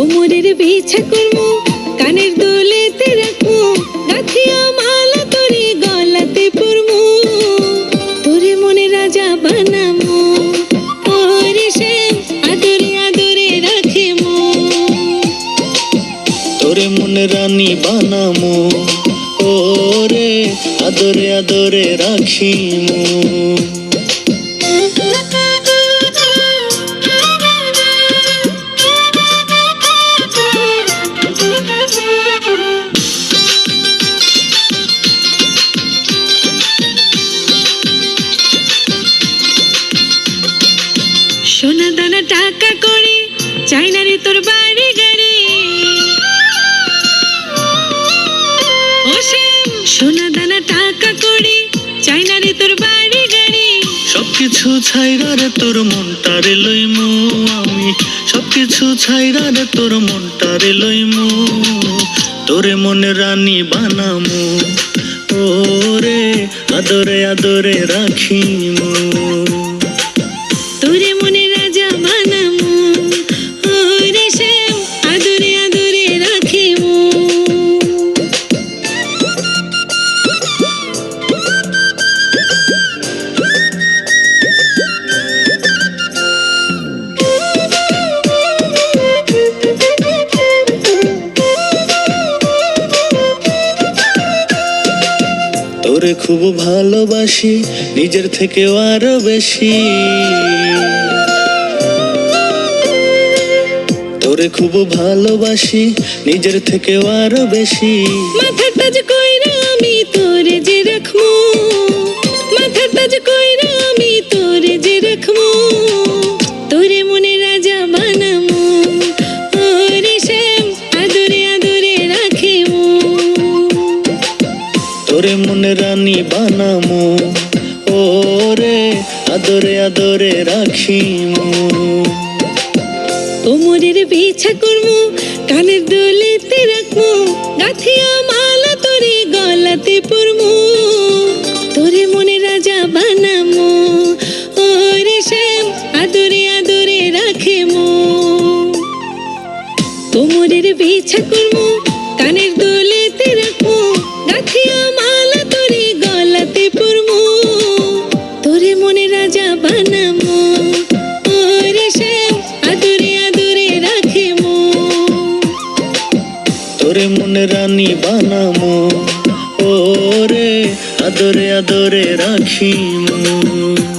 কোমরের বিছা করমু কানের দোলেতে রাখমু গাথিয়া মালা তোরে গলাতে পরমু তোরে মনে রাজা বানামু ওরে শ্যাম আদরে আদরে রাখে মু তোরে মনে রানী বানামো ওরে আদরে আদরে রাখিমু টাকা করে, চাই না রে তোর বাড়ি গাড়ি। সোনা দানা টাকা করে, চাই না রে তোর বাড়ি গাড়ি। সবকিছু ছাইরা রে তোর মনটারে লইমু আমি। সবকিছু ছাইরা রে তোর মনটারে লইমু তোরে মনে রানী বানামু। ওরে আদরে আদরে রাখিমু। তোরে খুব ভালোবাসি, নিজের থেকে আরও বেশি। তোরে খুব ভালোবাসি, নিজের থেকেও আরও বেশি। মাথাটা যে কইরা আমি তোরে যে রানী বানামো। ওরে আদরে আদরে রাখিমু। কোমরের বিছা করমু, কানের দোলেতে রাখমু, গাথিয়া মালা তোরে গলাতে পরমু। তোরে মনে রাজা বানামু, ওরে শ্যাম আদরে আদরে রাখেমু। কোমরের বিছা তোরে মনে রানী বানামো। ওরে আদরে আদরে রাখিমু।